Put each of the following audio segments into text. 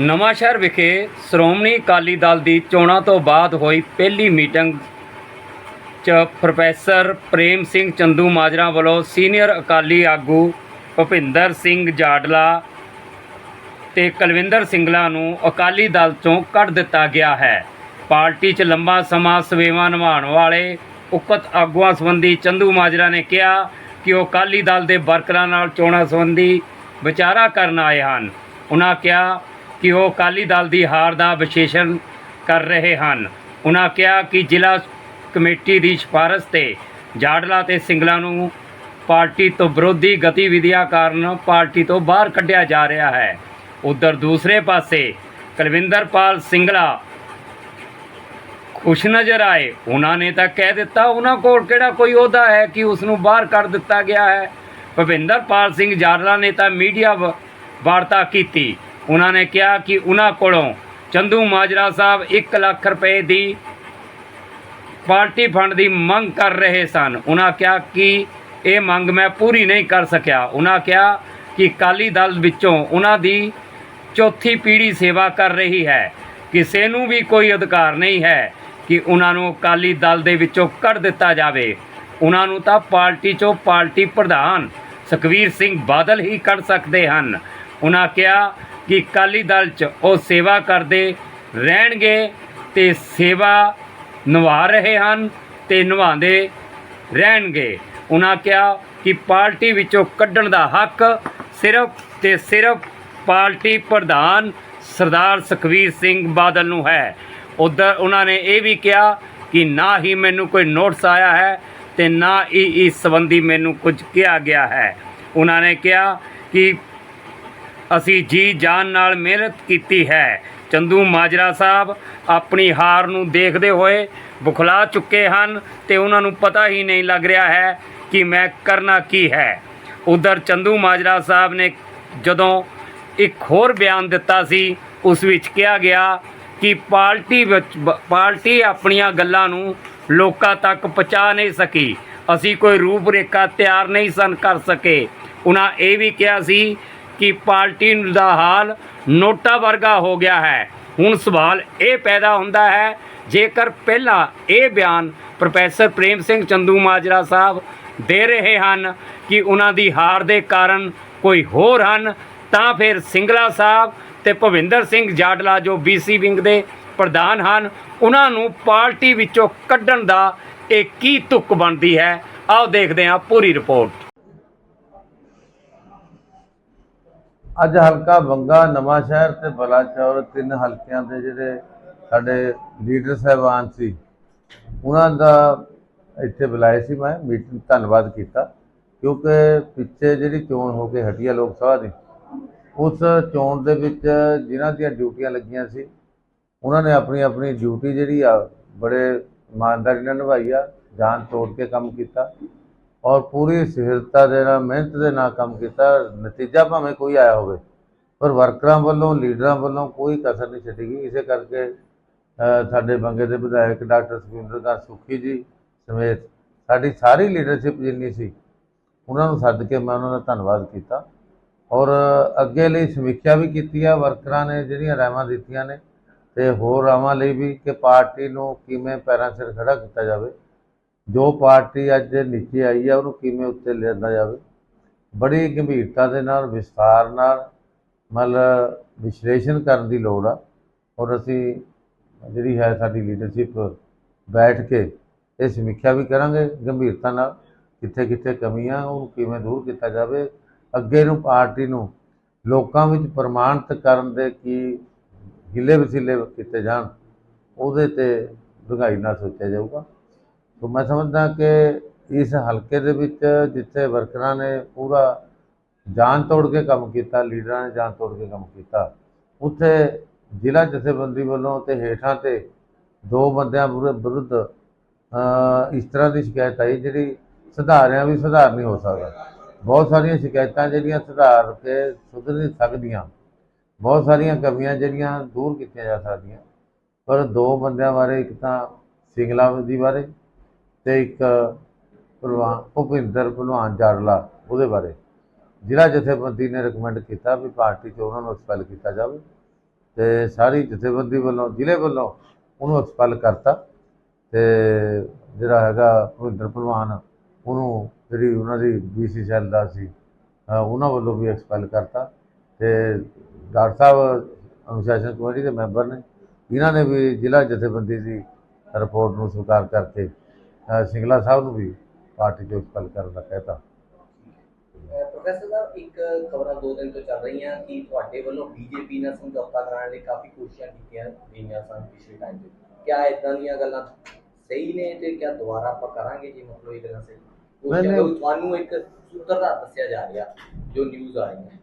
ਨਵਾਂਸ਼ਹਿਰ ਵਿਖੇ ਸ਼੍ਰੋਮਣੀ ਅਕਾਲੀ ਦਲ ਦੀ ਚੋਣਾਂ ਤੋਂ ਬਾਅਦ ਹੋਈ ਪਹਿਲੀ ਮੀਟਿੰਗ 'ਚ ਪ੍ਰੋਫੈਸਰ ਪ੍ਰੇਮ ਸਿੰਘ ਚੰਦੂ ਮਾਜਰਾ ਵੱਲੋਂ ਸੀਨੀਅਰ ਅਕਾਲੀ ਆਗੂ ਭੁਪਿੰਦਰ ਸਿੰਘ ਜਾਡਲਾ ਤੇ ਕੁਲਵਿੰਦਰ ਸਿੰਗਲਾ ਨੂੰ ਅਕਾਲੀ ਦਲ ਤੋਂ ਕੱਢ ਦਿੱਤਾ ਗਿਆ ਹੈ। ਪਾਰਟੀ 'ਚ ਲੰਬਾ ਸਮਾਂ ਸੇਵਾ ਨਿਭਾਉਣ ਵਾਲੇ ਉਕਤ ਆਗੂਆਂ ਸੰਬੰਧੀ ਚੰਦੂ ਮਾਜਰਾ ਨੇ ਕਿਹਾ ਕਿ ਉਹ ਅਕਾਲੀ ਦਲ ਦੇ ਵਰਕਰਾਂ ਨਾਲ ਚੋਣਾਂ ਸੰਬੰਧੀ ਵਿਚਾਰਾ ਕਰਨ ਆਏ ਹਨ। ਉਹਨਾਂ ਕਿਹਾ ਕਿ ਉਹ ਅਕਾਲੀ ਦਲ ਦੀ ਹਾਰ ਦਾ ਵਿਸ਼ੇਸ਼ਣ ਕਰ ਰਹੇ ਹਨ। ਉਹਨਾਂ ਕਿਹਾ ਕਿ ਜ਼ਿਲ੍ਹਾ ਕਮੇਟੀ ਦੀ ਸਿਫਾਰਸ਼ ਤੇ ਜਾਡਲਾ ਤੇ ਸਿੰਗਲਾ ਨੂੰ ਪਾਰਟੀ ਤੋਂ ਵਿਰੋਧੀ ਗਤੀਵਿਧੀਆਂ ਕਾਰਨ ਪਾਰਟੀ ਤੋਂ ਬਾਹਰ ਕੱਢਿਆ ਜਾ ਰਿਹਾ ਹੈ। ਉਧਰ ਦੂਸਰੇ ਪਾਸੇ ਕੁਲਵਿੰਦਰਪਾਲ ਸਿੰਗਲਾ ਖੁਸ਼ ਨਜ਼ਰ ਆਏ। ਉਹਨਾਂ ਨੇ ਤਾਂ ਕਹਿ ਦਿੱਤਾ ਉਹਨਾਂ ਕੋਲ ਕਿਹੜਾ ਕੋਈ ਅਹੁਦਾ ਹੈ ਕਿ ਉਸ ਨੂੰ ਬਾਹਰ ਕੱਢ ਦਿੱਤਾ ਗਿਆ ਹੈ? ਭਵਿੰਦਰਪਾਲ ਸਿੰਘ ਜਾਰਲਾ ਨੇ ਤਾਂ ਮੀਡੀਆ ਵ- ਵਾਰਤਾ ਕੀਤੀ। ਉਹਨਾਂ ਨੇ ਕਿਹਾ ਕਿ ਉਹਨਾਂ ਕੋਲੋਂ ਚੰਦੂ ਮਾਜਰਾ ਸਾਹਿਬ 1 ਲੱਖ ਰੁਪਏ ਦੀ ਪਾਰਟੀ ਫੰਡ ਦੀ ਮੰਗ ਕਰ ਰਹੇ ਸਨ। ਉਹਨਾਂ ਕਿਹਾ ਕਿ ਇਹ ਮੰਗ ਮੈਂ ਪੂਰੀ ਨਹੀਂ ਕਰ ਸਕਿਆ। ਉਹਨਾਂ ਕਿਹਾ ਕਿ ਅਕਾਲੀ ਦਲ ਵਿੱਚੋਂ ਉਹਨਾਂ ਦੀ ਚੌਥੀ ਪੀੜ੍ਹੀ ਸੇਵਾ ਕਰ ਰਹੀ ਹੈ। ਕਿਸੇ ਨੂੰ ਵੀ ਕੋਈ ਅਧਿਕਾਰ ਨਹੀਂ ਹੈ ਕਿ ਉਹਨਾਂ ਨੂੰ ਅਕਾਲੀ ਦਲ ਦੇ ਵਿੱਚੋਂ ਕੱਢ ਦਿੱਤਾ ਜਾਵੇ। ਉਹਨਾਂ ਨੂੰ ਤਾਂ ਪਾਰਟੀ ਚੋਂ ਪਾਰਟੀ ਪ੍ਰਧਾਨ ਸੁਖਵੀਰ ਸਿੰਘ ਬਾਦਲ ਹੀ ਕੱਢ ਸਕਦੇ ਹਨ। ਉਹਨਾਂ ਕਿਹਾ ਕਿ ਅਕਾਲੀ ਦਲ 'ਚ ਉਹ ਸੇਵਾ ਕਰਦੇ ਰਹਿਣਗੇ ਤੇ ਸੇਵਾ ਨਿਭਾ ਰਹੇ ਹਨ ਤੇ ਨਿਭਾਉਂਦੇ ਰਹਿਣਗੇ। ਉਹਨਾਂ ਕਿਹਾ ਕਿ ਪਾਰਟੀ ਵਿੱਚੋਂ ਕੱਢਣ ਦਾ ਹੱਕ ਸਿਰਫ ਤੇ ਸਿਰਫ ਪਾਰਟੀ ਪ੍ਰਧਾਨ ਸਰਦਾਰ ਸੁਖਵੀਰ ਸਿੰਘ ਬਾਦਲ ਨੂੰ ਹੈ। ਉਧਰ ਉਹਨਾਂ ਨੇ ਇਹ ਵੀ ਕਿਹਾ ਕਿ ਨਾ ਹੀ ਮੈਨੂੰ ਕੋਈ ਨੋਟਿਸ ਆਇਆ ਹੈ ਤੇ ਨਾ ਹੀ ਇਸ ਸੰਬੰਧੀ ਮੈਨੂੰ ਕੁਝ ਕਿਹਾ ਗਿਆ ਹੈ। ਉਹਨਾਂ ਨੇ ਕਿਹਾ ਕਿ ਅਸੀਂ ਜੀ ਜਾਨ ਨਾਲ ਮਿਹਨਤ ਕੀਤੀ ਹੈ। ਚੰਦੂ ਮਾਜਰਾ ਸਾਹਿਬ ਆਪਣੀ ਹਾਰ ਨੂੰ ਦੇਖਦੇ ਹੋਏ ਬੁਖਲਾ ਚੁੱਕੇ ਹਨ ਤੇ ਉਹਨਾਂ ਨੂੰ ਪਤਾ ਹੀ ਨਹੀਂ ਲੱਗ ਰਿਹਾ ਹੈ ਕਿ ਮੈਂ ਕਰਨਾ ਕੀ ਹੈ। ਉਧਰ ਚੰਦੂ ਮਾਜਰਾ ਸਾਹਿਬ ਨੇ ਜਦੋਂ ਇੱਕ ਹੋਰ ਬਿਆਨ ਦਿੱਤਾ ਸੀ, ਉਸ ਵਿੱਚ ਕਿਹਾ ਗਿਆ ਕਿ ਪਾਰਟੀ ਵਿੱਚ ਪਾਰਟੀ ਆਪਣੀਆਂ ਗੱਲਾਂ ਨੂੰ ਲੋਕਾਂ ਤੱਕ ਪਹੁੰਚਾ ਨਹੀਂ ਸਕੀ। ਅਸੀਂ ਕੋਈ ਰੂਪ ਰੇਖਾ ਤਿਆਰ ਨਹੀਂ ਸਨ ਕਰ ਸਕੇ। ਉਹਨਾਂ ਇਹ ਵੀ ਕਿਹਾ ਸੀ ਕਿ ਪਾਰਟੀ ਦਾ ਹਾਲ ਨੋਟਾ ਵਰਗਾ ਹੋ ਗਿਆ ਹੈ। ਹੁਣ ਸਵਾਲ ਇਹ ਪੈਦਾ ਹੁੰਦਾ ਹੈ, ਜੇਕਰ ਪਹਿਲਾਂ ਇਹ ਬਿਆਨ ਪ੍ਰੋਫੈਸਰ ਪ੍ਰੇਮ ਸਿੰਘ ਚੰਦੂ ਮਾਜਰਾ ਸਾਹਿਬ ਦੇ ਰਹੇ ਹਨ ਕਿ ਉਹਨਾਂ ਦੀ ਹਾਰ ਦੇ ਕਾਰਨ ਕੋਈ ਹੋਰ ਹਨ, ਤਾਂ ਫਿਰ ਸਿੰਗਲਾ ਸਾਹਿਬ ਤੇ ਭਵਿੰਦਰ ਸਿੰਘ ਜਾਡਲਾ ਜੋ ਬੀਸੀ ਵਿੰਗ ਦੇ ਪ੍ਰਧਾਨ ਹਨ, ਉਹਨਾਂ ਨੂੰ ਪਾਰਟੀ ਵਿੱਚੋਂ ਕੱਢਣ ਦਾ ਇਹ ਕੀ ਤੁਕ ਬਣਦੀ ਹੈ? ਆਓ ਦੇਖਦੇ ਹਾਂ ਪੂਰੀ ਰਿਪੋਰਟ। ਅੱਜ ਹਲਕਾ ਬੰਗਾ ਨਵਾਂ ਸ਼ਹਿਰ ਤੇ ਬਲਾਚੌਰ ਤਿੰਨ ਹਲਕਿਆਂ ਦੇ ਜਿਹੜੇ ਸਾਡੇ ਲੀਡਰ ਸਾਹਿਬਾਨ ਸੀ, ਉਹਨਾਂ ਦਾ ਇੱਥੇ ਬੁਲਾਏ ਸੀ ਮੈਂ, ਮੀਟਿੰਗ ਧੰਨਵਾਦ ਕੀਤਾ, ਕਿਉਂਕਿ ਪਿੱਛੇ ਜਿਹੜੀ ਚੋਣ ਹੋ ਕੇ ਹਟੀਆ ਲੋਕ ਸਭਾ ਦੀ, ਉਸ ਚੋਣ ਦੇ ਵਿੱਚ ਜਿਨ੍ਹਾਂ ਦੀਆਂ ਡਿਊਟੀਆਂ ਲੱਗੀਆਂ ਸੀ, ਉਹਨਾਂ ਨੇ ਆਪਣੀ ਆਪਣੀ ਡਿਊਟੀ ਜਿਹੜੀ ਆ, ਬੜੇ ਇਮਾਨਦਾਰੀ ਨਾਲ ਨਿਭਾਈ ਆ, ਜਾਨ ਤੋੜ ਕੇ ਕੰਮ ਕੀਤਾ ਔਰ ਪੂਰੀ ਸਹਿਰਤਾ ਦੇ ਨਾਲ, ਮਿਹਨਤ ਦੇ ਨਾਲ ਕੰਮ ਕੀਤਾ, ਨਤੀਜਾ ਭਾਵੇਂ ਕੋਈ ਆਇਆ ਹੋਵੇ। ਪਰ ਵਰਕਰਾਂ ਵੱਲੋਂ, ਲੀਡਰਾਂ ਵੱਲੋਂ ਕੋਈ ਕਸਰ ਨਹੀਂ ਛੱਡੀ ਗਈ। ਇਸੇ ਕਰਕੇ ਸਾਡੇ ਬੰਗੇ ਦੇ ਵਿਧਾਇਕ ਡਾਕਟਰ ਸੁਖਿੰਦਰ ਦਾ ਸੁਖੀ ਜੀ ਸਮੇਤ ਸਾਡੀ ਸਾਰੀ ਲੀਡਰਸ਼ਿਪ ਜਿੰਨੀ ਸੀ, ਉਹਨਾਂ ਨੂੰ ਸੱਦ ਕੇ ਮੈਂ ਉਹਨਾਂ ਦਾ ਧੰਨਵਾਦ ਕੀਤਾ। ਔਰ ਅੱਗੇ ਲਈ ਸਮੀਖਿਆ ਵੀ ਕੀਤੀ ਆ, ਵਰਕਰਾਂ ਨੇ ਜਿਹੜੀਆਂ ਰਾਵਾਂ ਦਿੱਤੀਆਂ ਨੇ, ਤੇ ਹੋਰ ਰਾਵਾਂ ਲਈ ਵੀ ਕਿ ਪਾਰਟੀ ਨੂੰ ਕਿਵੇਂ ਪੈਰਾਂ ਸਿਰ ਖੜਾ ਕੀਤਾ ਜਾਵੇ। ਜੋ ਪਾਰਟੀ ਅੱਜ ਨੀਚੇ ਆਈ ਆ, ਉਹਨੂੰ ਕਿਵੇਂ ਉੱਤੇ ਲਿਆਂਦਾ ਜਾਵੇ? ਬੜੀ ਗੰਭੀਰਤਾ ਦੇ ਨਾਲ, ਵਿਸਥਾਰ ਨਾਲ, ਮਤਲਬ ਵਿਸ਼ਲੇਸ਼ਣ ਕਰਨ ਦੀ ਲੋੜ ਆ। ਔਰ ਅਸੀਂ ਜਿਹੜੀ ਹੈ ਸਾਡੀ ਲੀਡਰਸ਼ਿਪ ਬੈਠ ਕੇ ਇਹ ਸਮੀਖਿਆ ਵੀ ਕਰਾਂਗੇ ਗੰਭੀਰਤਾ ਨਾਲ ਕਿੱਥੇ ਕਿੱਥੇ ਕਮੀਆਂ, ਉਹਨੂੰ ਕਿਵੇਂ ਦੂਰ ਕੀਤਾ ਜਾਵੇ। ਅੱਗੇ ਨੂੰ ਪਾਰਟੀ ਨੂੰ ਲੋਕਾਂ ਵਿੱਚ ਪ੍ਰਮਾਣਿਤ ਕਰਨ ਦੇ ਕੀ ਗਿੱਲੇ ਵਸੀਲੇ ਕੀਤੇ ਜਾਣ, ਉਹਦੇ ਤੇ ਡੂੰਘਾਈ ਨਾਲ ਸੋਚਿਆ ਜਾਊਗਾ। ਸੋ ਮੈਂ ਸਮਝਦਾ ਕਿ ਇਸ ਹਲਕੇ ਦੇ ਵਿੱਚ ਜਿੱਥੇ ਵਰਕਰਾਂ ਨੇ ਪੂਰਾ ਜਾਨ ਤੋੜ ਕੇ ਕੰਮ ਕੀਤਾ, ਲੀਡਰਾਂ ਨੇ ਜਾਨ ਤੋੜ ਕੇ ਕੰਮ ਕੀਤਾ, ਉੱਥੇ ਜ਼ਿਲ੍ਹਾ ਜਥੇਬੰਦੀ ਵੱਲੋਂ ਤੇ ਹੇਠਾਂ ਤੇ ਦੋ ਬੰਦਿਆਂ ਵਿਰੁੱਧ ਵਿਰੁੱਧ ਇਸ ਤਰ੍ਹਾਂ ਦੀ ਸ਼ਿਕਾਇਤ ਆਈ ਜਿਹੜੀ ਸੁਧਾਰਿਆਂ ਵੀ ਸੁਧਾਰ ਨਹੀਂ ਹੋ ਸਕਦਾ। ਬਹੁਤ ਸਾਰੀਆਂ ਸ਼ਿਕਾਇਤਾਂ ਜਿਹੜੀਆਂ ਸੁਧਾਰ ਕੇ ਸੁਧਰ ਨਹੀਂ ਸਕਦੀਆਂ। ਬਹੁਤ ਸਾਰੀਆਂ ਕਮੀਆਂ ਜਿਹੜੀਆਂ ਦੂਰ ਕੀਤੀਆਂ ਜਾ ਸਕਦੀਆਂ। ਪਰ ਦੋ ਬੰਦਿਆਂ ਬਾਰੇ ਇੱਕ ਤਾਂ ਸਿੰਗਲਾ ਦੀ ਬਾਰੇ ਤੇ ਇੱਕ ਭਲਵਾਨ, ਭੁਪਿੰਦਰ ਭਲਵਾਨ ਜਾੜਲਾ ਉਹਦੇ ਬਾਰੇ। ਜ਼ਿਲ੍ਹਾ ਜਥੇਬੰਦੀ ਨੇ ਰეკਮੈਂਡ ਕੀਤਾ ਵੀ ਪਾਰਟੀ 'ਚ ਉਹਨਾਂ ਨੂੰ ਐਕਸਪੈਲ ਕੀਤਾ ਜਾਵੇ ਤੇ ਸਾਰੀ ਜਥੇਬੰਦੀ ਵੱਲੋਂ, ਜ਼ਿਲ੍ਹੇ ਵੱਲੋਂ ਉਹਨੂੰ ਐਕਸਪੈਲ ਕਰਤਾ ਤੇ ਜਿਹੜਾ ਹੈਗਾ ਭੁਪਿੰਦਰ ਭਲਵਾਨ ਉਹਨੂੰ ਜਿਹੜੀ ਉਹਨਾਂ ਦੀ ਬੀਸੀ ਸੈੱਲ ਦਾ ਸੀ ਉਹਨਾਂ ਵੱਲੋਂ ਵੀ ਐਕਸਪੈਲ ਕਰਤਾ ਤੇ ਡਾਕਟਰ ਸਾਹਿਬ, ਅਨੁਸ਼ਾਸਨ ਕਮੇਟੀ ਦੇ ਮੈਂਬਰ ਨੇ, ਇਹਨਾਂ ਨੇ ਵੀ ਜ਼ਿਲ੍ਹਾ ਜਥੇਬੰਦੀ ਦੀ ਰਿਪੋਰਟ ਨੂੰ ਸਵੀਕਾਰ ਕਰਕੇ ਸਿੰਗਲਾ ਸਾਹਿਬ ਨੂੰ ਵੀ ਪਾਰਟੀ ਚੋਂ ਐਕਸਪੈਲ ਕਰਨ ਦਾ ਕਹਿਤਾ। ਪ੍ਰੋਫੈਸਰ ਸਾਹਿਬ ਇੱਕ ਖਬਰਾਂ ਦੋ ਦਿਨ ਤੋਂ ਚੱਲ ਰਹੀਆਂ ਕਿ ਤੁਹਾਡੇ ਵੱਲੋਂ ਬੀਜੇਪੀ ਨਾਲ ਸਮਝੌਤਾ ਕਰਾਉਣ ਲਈ ਕਾਫੀ ਕੋਸ਼ਿਸ਼ਾਂ ਕੀਤੀਆਂ ਗਈਆਂ ਸਨ ਪਿਛਲੇ ਟਾਈਮ 'ਚ ਕਿਆ ਇਦਾਂ ਦੀਆਂ ਗੱਲਾਂ ਸਹੀ ਨੇ ਤੇ ਕਿਆ ਦੁਬਾਰਾ ਆਪਾਂ ਕਰਾਂਗੇ ਜੀ ਮਤਲਬ ਇਹ ਗੱਲਾਂ ਸਹੀ? ਕੋਸ਼ਿਸ਼ਾਂ ਨਹੀਂ, ਨਹੀਂ। ਕਿਉਂਕਿ ਤੁਹਾਨੂੰ ਇੱਕ ਸੂਤਰਧਾਰ ਦੱਸਿਆ ਜਾ ਰਿਹਾ ਜੋ ਨਿਊਜ਼ ਆ ਰਹੀਆਂ।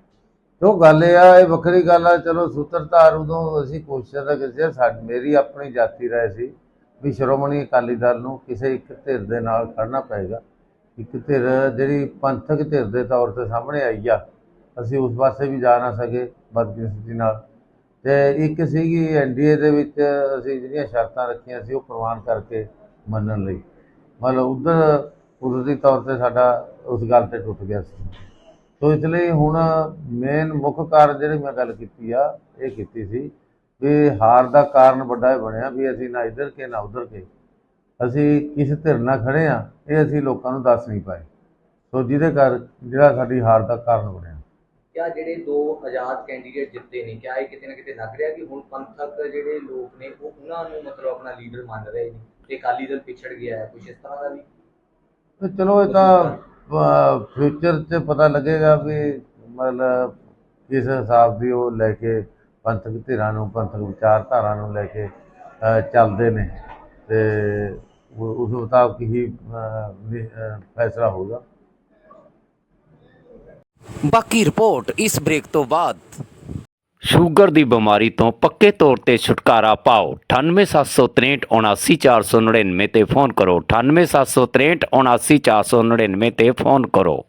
ਉਹ ਗੱਲ ਇਹ ਆ ਇਹ ਵੱਖਰੀ ਗੱਲ ਆ। ਚਲੋ ਸੂਤਰਧਾਰ ਉਦੋਂ ਅਸੀਂ ਕੋਸ਼ਿਸ਼ ਤਾਂ ਕਿਸੇ ਸਾਡੀ ਮੇਰੀ ਆਪਣੀ ਜਾਤੀ ਰਾਏ ਸੀ। ਵੀ ਸ਼੍ਰੋਮਣੀ ਅਕਾਲੀ ਦਲ ਨੂੰ ਕਿਸੇ ਇੱਕ ਧਿਰ ਦੇ ਨਾਲ ਖੜਨਾ ਪਏਗਾ। ਇੱਕ ਧਿਰ ਜਿਹੜੀ ਪੰਥਕ ਧਿਰ ਦੇ ਤੌਰ ਤੇ ਸਾਹਮਣੇ ਆਈ ਆ, ਅਸੀਂ ਉਸ ਪਾਸੇ ਵੀ ਜਾ ਨਾ ਸਕੇ ਬਦਕਿਸਮਤੀ ਨਾਲ। ਤੇ ਇੱਕ ਸੀਗੀ ਐਨਡੀਏ ਦੇ ਵਿੱਚ ਅਸੀਂ ਜਿਹੜੀਆਂ ਸ਼ਰਤਾਂ ਰੱਖੀਆਂ ਸੀ, ਉਹ ਪ੍ਰਵਾਨ ਕਰਕੇ ਮੰਨਣ ਲਈ। ਮਤਲਬ ਉਧਰ ਕੁਦਰਤੀ ਤੌਰ ਤੇ ਸਾਡਾ ਉਸ ਗੱਲ ਤੇ ਟੁੱਟ ਗਿਆ ਸੀ। ਸੋ ਇਸ ਲਈ ਹੁਣ ਮੇਨ ਮੁੱਖ ਕਾਰਨ ਜਿਹੜੀ ਮੈਂ ਗੱਲ ਕੀਤੀ ਆ, ਇਹ ਕੀਤੀ ਸੀ ਵੀ ਹਾਰ ਦਾ ਕਾਰਨ ਵੱਡਾ ਇਹ ਬਣਿਆ ਵੀ ਅਸੀਂ ਨਾ ਇੱਧਰ ਕੇ ਨਾ ਉੱਧਰ ਕੇ। ਅਸੀਂ ਕਿਸ ਧਿਰ ਨਾਲ ਖੜੇ ਆ ਇਹ ਅਸੀਂ ਲੋਕਾਂ ਨੂੰ ਦੱਸ ਨਹੀਂ ਪਾਏ। ਸੋ ਜਿਹਦੇ ਕਰ ਜਿਹੜਾ ਸਾਡੀ ਹਾਰ ਦਾ ਕਾਰਨ ਬਣਿਆ। ਕਿਆ ਜਿਹੜੇ ਦੋ ਆਜ਼ਾਦ ਕੈਂਡੀਡੇਟ ਜਿੱਤੇ ਨੇ ਕਿਆ ਇਹ ਕਿਤੇ ਨਾ ਕਿਤੇ ਲੱਗ ਰਿਹਾ ਕਿ ਹੁਣ ਪੰਥਕ ਜਿਹੜੇ ਲੋਕ ਨੇ ਉਹ ਉਹਨਾਂ ਨੂੰ ਮਤਲਬ ਆਪਣਾ ਲੀਡਰ ਮੰਨ ਰਹੇ ਨੇ ਤੇ ਅਕਾਲੀ ਦਲ ਪਿਛੜ ਗਿਆ ਹੈ ਕੁਝ ਇਸ ਤਰ੍ਹਾਂ ਦਾ ਵੀ? ਤੇ ਚਲੋ ਇਹ ਤਾਂ ਫਿਊਚਰ 'ਚ ਪਤਾ ਲੱਗੇਗਾ ਵੀ ਮਤਲਬ ਕਿਸ ਹਿਸਾਬ ਦੀ ਉਹ ਲੈ ਕੇ ਪੰਥਕ ਧਿਰਾਂ ਨੂੰ ਪੰਥਕ ਵਿਚਾਰਧਾਰਾ ਨੂੰ ਲੈ ਕੇ ਚੱਲਦੇ ਨੇ। ਤੇ ਉਹ- ਉਸ ਮੁਤਾਬਕ ਹੀ ਫੈਸਲਾ ਹੋਊਗਾ। ਬਾਕੀ ਰਿਪੋਰਟ ਇਸ ਬ੍ਰੇਕ ਤੋਂ ਬਾਅਦ। ਸ਼ੂਗਰ ਦੀ ਬਿਮਾਰੀ ਤੋਂ ਪੱਕੇ ਤੌਰ ਤੇ ਛੁਟਕਾਰਾ ਪਾਓ। 9876379499 ਤੇ ਫੋਨ ਕਰੋ। 9876379499 ਤੇ ਫੋਨ ਕਰੋ।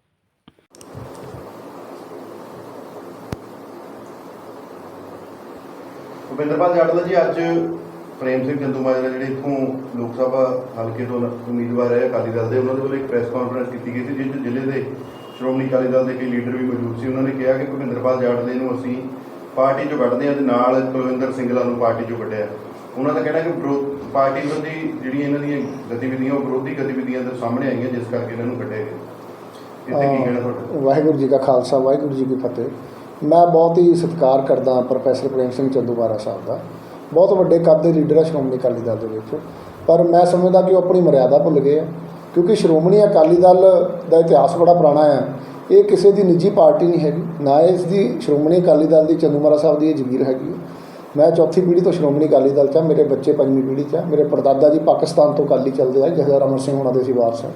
ਭੁਪਿੰਦਰਪਾਲ ਜੱਟ ਦਾ ਜੀ ਅੱਜ ਪ੍ਰੇਮ ਸਿੰਘ ਚੰਦੂਮਾਜਰਾ ਜਿਹੜੇ ਇੱਥੋਂ ਲੋਕ ਸਭਾ ਹਲਕੇ ਤੋਂ ਉਮੀਦਵਾਰ ਹੈ ਅਕਾਲੀ ਦਲ ਦੇ ਉਹਨਾਂ ਦੇ ਵੱਲੋਂ ਇੱਕ ਪ੍ਰੈਸ ਕਾਨਫਰੰਸ ਕੀਤੀ ਗਈ ਸੀ ਜਿਸ 'ਚ ਜ਼ਿਲ੍ਹੇ ਦੇ ਸ਼੍ਰੋਮਣੀ ਅਕਾਲੀ ਦਲ ਦੇ ਕਈ ਲੀਡਰ ਵੀ ਮੌਜੂਦ ਸੀ। ਉਹਨਾਂ ਨੇ ਕਿਹਾ ਕਿ ਭੁਪਿੰਦਰਪਾਲ ਜੱਟ ਦੇ ਨੂੰ ਅਸੀਂ ਪਾਰਟੀ 'ਚੋਂ ਕੱਢਦੇ ਹਾਂ ਤੇ ਨਾਲ ਕੁਲਵਿੰਦਰ ਸਿੰਗਲਾ ਨੂੰ ਪਾਰਟੀ 'ਚੋਂ ਕੱਢਿਆ ਉਹਨਾਂ ਦਾ ਕਹਿਣਾ ਕਿ ਵਿਰੋਧ ਪਾਰਟੀ ਵਿਰੋਧੀ ਜਿਹੜੀਆਂ ਇਹਨਾਂ ਦੀਆਂ ਗਤੀਵਿਧੀਆਂ ਉਹ ਵਿਰੋਧੀ ਗਤੀਵਿਧੀਆਂ ਦੇ ਸਾਹਮਣੇ ਆਈਆਂ ਜਿਸ ਕਰਕੇ ਇਹਨਾਂ ਨੂੰ ਕੱਢਿਆ ਗਿਆ। ਇੱਥੇ ਕੀ ਕਹਿਣਾ ਤੁਹਾਡਾ? ਵਾਹਿਗੁਰੂ ਜੀ ਕਾ ਖਾਲਸਾ ਵਾਹਿਗੁਰੂ ਜੀ ਕੀ ਫਤਿਹ। ਮੈਂ ਬਹੁਤ ਹੀ ਸਤਿਕਾਰ ਕਰਦਾ ਪ੍ਰੋਫੈਸਰ ਪ੍ਰੇਮ ਸਿੰਘ ਚੰਦੂਮਾਰਾ ਸਾਹਿਬ ਦਾ। ਬਹੁਤ ਵੱਡੇ ਕੱਦ ਦੇ ਲੀਡਰ ਆ ਸ਼੍ਰੋਮਣੀ ਅਕਾਲੀ ਦਲ ਦੇ ਵਿੱਚ। ਪਰ ਮੈਂ ਸਮਝਦਾ ਕਿ ਉਹ ਆਪਣੀ ਮਰਿਆਦਾ ਭੁੱਲ ਗਏ ਆ। ਕਿਉਂਕਿ ਸ਼੍ਰੋਮਣੀ ਅਕਾਲੀ ਦਲ ਦਾ ਇਤਿਹਾਸ ਬੜਾ ਪੁਰਾਣਾ ਆ। ਇਹ ਕਿਸੇ ਦੀ ਨਿੱਜੀ ਪਾਰਟੀ ਨਹੀਂ ਹੈਗੀ, ਨਾ ਇਸ ਦੀ ਸ਼੍ਰੋਮਣੀ ਅਕਾਲੀ ਦਲ ਦੀ ਚੰਦੂਮਾਰਾ ਸਾਹਿਬ ਦੀ ਇਹ ਜ਼ਮੀਰ ਹੈਗੀ ਹੈ। ਮੈਂ ਚੌਥੀ ਪੀੜ੍ਹੀ ਤੋਂ ਸ਼੍ਰੋਮਣੀ ਅਕਾਲੀ ਦਲ 'ਚ ਆ, ਮੇਰੇ ਬੱਚੇ ਪੰਜਵੀਂ ਪੀੜ੍ਹੀ 'ਚ ਆ। ਮੇਰੇ ਪੜਦਾਦਾ ਜੀ ਪਾਕਿਸਤਾਨ ਤੋਂ ਅਕਾਲੀ ਚੱਲਦੇ ਆ ਜਥੇਦਾਰ ਅਮਰ ਸਿੰਘ ਹੋਣਾ ਦੇ ਸੀ ਵਾਰਸ ਆ।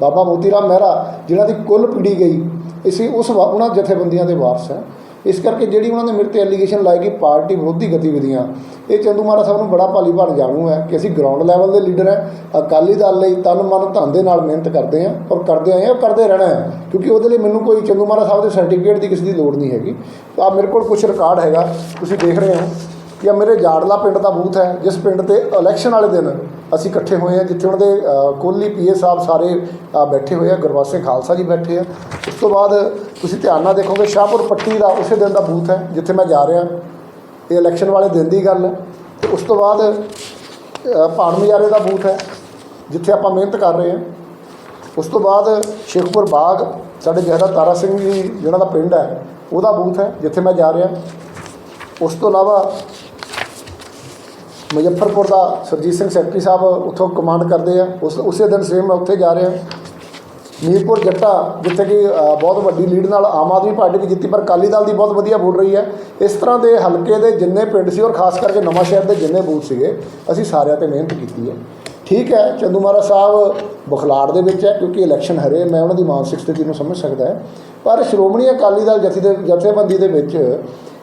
ਬਾਬਾ ਮੋਤੀ ਰਾਮ ਮਹਿਰਾ, ਜਿਨ੍ਹਾਂ ਦੀ ਕੁੱਲ ਪੀੜ੍ਹੀ ਗਈ ਇਸੇ ਉਸ ਵਾ- ਉਹਨਾਂ ਜਥੇਬੰਦੀਆਂ ਦੇ ਵਾਰਸ ਹੈ ਇਸ ਕਰਕੇ ਜਿਹੜੀ ਉਹਨਾਂ ਨੇ ਮੇਰੇ ਤੇ ਐਲੀਗੇਸ਼ਨ ਲਾਈ ਕਿ ਪਾਰਟੀ ਵਿਰੋਧੀ ਗਤੀਵਿਧੀਆਂ, ਇਹ ਚੰਦੂ ਮਹਾਰਾਜ ਸਾਹਿਬ ਨੂੰ ਬੜਾ ਭਾਲੀ ਭਾਣ ਜਾਣੂ ਹੈ ਕਿ ਅਸੀਂ ਗਰਾਊਂਡ ਲੈਵਲ ਦੇ ਲੀਡਰ ਹੈ, ਅਕਾਲੀ ਦਲ ਲਈ ਤਨ ਮਨ ਧਨ ਦੇ ਨਾਲ ਮਿਹਨਤ ਕਰਦੇ ਹਾਂ ਔਰ ਕਰਦੇ ਆਏ ਹਾਂ ਔਰ ਕਰਦੇ ਰਹਿਣਾ ਹੈ, ਕਿਉਂਕਿ ਉਹਦੇ ਲਈ ਮੈਨੂੰ ਕੋਈ ਚੰਦੂ ਮਹਾਰਾਜ ਸਾਹਿਬ ਦੇ ਸਰਟੀਫਿਕੇਟ ਦੀ ਕਿਸੇ ਦੀ ਲੋੜ ਨਹੀਂ ਹੈਗੀ। ਆ ਮੇਰੇ ਕੋਲ ਕੁਝ ਰਿਕਾਰਡ ਹੈਗਾ, ਤੁਸੀਂ ਦੇਖ ਰਹੇ ਹੋ। ਜਾਂ ਮੇਰੇ ਜਾੜਲਾ ਪਿੰਡ ਦਾ ਬੂਥ ਹੈ ਜਿਸ ਪਿੰਡ ਤੇ ਇਲੈਕਸ਼ਨ ਵਾਲੇ ਦਿਨ ਅਸੀਂ ਇਕੱਠੇ ਹੋਏ ਹਾਂ ਜਿੱਥੇ ਉਹਨਾਂ ਦੇ ਅ, ਕੋਹਲੀ ਪੀਏ ਸਾਹਿਬ ਸਾਰੇ ਬੈਠੇ ਹੋਏ ਆ ਗੁਰਬਖਸ਼ ਸਿੰਘ ਖਾਲਸਾ ਜੀ ਬੈਠੇ ਆ। ਉਸ ਤੋਂ ਬਾਅਦ ਤੁਸੀਂ ਧਿਆਨ ਨਾਲ ਦੇਖੋਗੇ ਸ਼ਾਹਪੁਰ ਪੱਟੀ ਦਾ ਉਸੇ ਦਿਨ ਦਾ ਬੂਥ ਹੈ ਜਿੱਥੇ ਮੈਂ ਜਾ ਰਿਹਾ। ਇਹ ਇਲੈਕਸ਼ਨ ਵਾਲੇ ਦਿਨ ਦੀ ਗੱਲ ਹੈ। ਤੇ ਉਸ ਤੋਂ ਬਾਅਦ ਅ, ਭਾਣ ਮਜਾਰੇ ਦਾ ਬੂਥ ਹੈ ਜਿੱਥੇ ਆਪਾਂ ਮਿਹਨਤ ਕਰ ਰਹੇ ਹਾਂ। ਉਸ ਤੋਂ ਬਾਅਦ ਸ਼ੇਖਪੁਰ ਬਾਗ ਸਾਡੇ ਜਹਦਾ ਤਾਰਾ ਸਿੰਘ ਜੀ ਜਿਹਨਾਂ ਦਾ ਪਿੰਡ ਹੈ ਉਹਦਾ ਬੂਥ ਹੈ ਜਿੱਥੇ ਮੈਂ ਜਾ ਰਿਹਾ। ਉਸ ਤੋਂ ਇਲਾਵਾ ਮੁਜ਼ੱਫਰਪੁਰ ਦਾ ਸਰਜੀਤ ਸਿੰਘ ਸੈਕਟਰੀ ਸਾਹਿਬ ਉੱਥੋਂ ਕਮਾਂਡ ਕਰਦੇ ਆ। ਉਸ ਉਸੇ ਦਿਨ ਸੇਮ ਮੈਂ ਉੱਥੇ ਜਾ ਰਿਹਾ। ਮੀਰਪੁਰ ਜੱਟਾ, ਜਿੱਥੇ ਕਿ ਬਹੁਤ ਵੱਡੀ ਲੀਡ ਨਾਲ ਆਮ ਆਦਮੀ ਪਾਰਟੀ ਵੀ ਜਿੱਤੀ, ਪਰ ਅਕਾਲੀ ਦਲ ਦੀ ਬਹੁਤ ਵਧੀਆ ਬੋਲ ਰਹੀ ਹੈ। ਇਸ ਤਰ੍ਹਾਂ ਦੇ ਹਲਕੇ ਦੇ ਜਿੰਨੇ ਪਿੰਡ ਸੀ ਔਰ ਖਾਸ ਕਰਕੇ ਨਵਾਂ ਸ਼ਹਿਰ ਦੇ ਜਿੰਨੇ ਬੂਥ ਸੀਗੇ, ਅਸੀਂ ਸਾਰਿਆਂ ਤੇ ਮਿਹਨਤ ਕੀਤੀ ਹੈ। ਠੀਕ ਹੈ, ਚੰਦੂ ਮਹਾਰਾਜ ਸਾਹਿਬ ਬੁਖਲਾੜ ਦੇ ਵਿੱਚ ਹੈ, ਕਿਉਂਕਿ ਇਲੈਕਸ਼ਨ ਹਰੇ, ਮੈਂ ਉਹਨਾਂ ਦੀ ਮਾਨਸਿਕ ਸਥਿਤੀ ਨੂੰ ਸਮਝ ਸਕਦਾ ਹੈ। ਪਰ ਸ਼੍ਰੋਮਣੀ ਅਕਾਲੀ ਦਲ ਜਥੇ ਦੇ ਜਥੇਬੰਦੀ ਦੇ ਵਿੱਚ